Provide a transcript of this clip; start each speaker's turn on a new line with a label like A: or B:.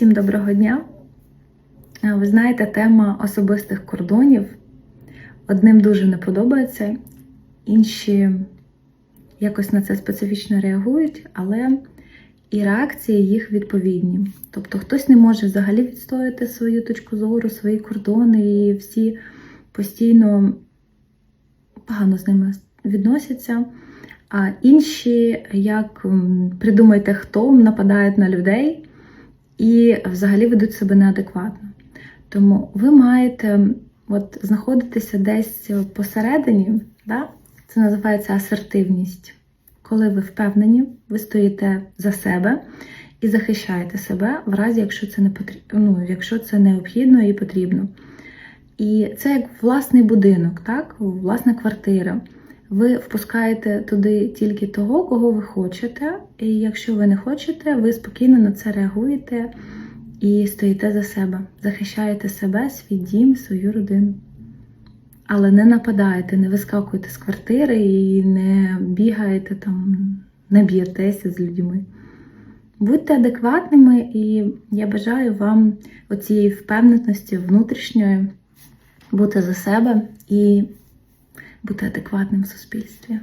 A: Всім доброго дня! Ви знаєте, тема особистих кордонів одним дуже не подобається, інші якось на це специфічно реагують, але і реакції їх відповідні. Тобто хтось не може взагалі відстояти свою точку зору, свої кордони, і всі постійно погано з ними відносяться. А інші, як придумайте, хто нападають на людей і взагалі ведуть себе неадекватно. Тому ви маєте от, знаходитися десь посередині, да? це називається асертивність. Коли ви впевнені, ви стоїте за себе і захищаєте себе в разі, якщо це не потрібно, ну, якщо це необхідно і потрібно. І це як власний будинок, так? власна квартира. Ви впускаєте туди тільки того, кого ви хочете. І якщо ви не хочете, ви спокійно на це реагуєте і стоїте за себе, захищаєте себе, свій дім, свою родину. Але не нападаєте, не вискакуєте з квартири і не бігаєте там, не б'єтеся з людьми. Будьте адекватними, і я бажаю вам оцієї впевненості внутрішньої бути за себе і бути адекватним в суспільстві.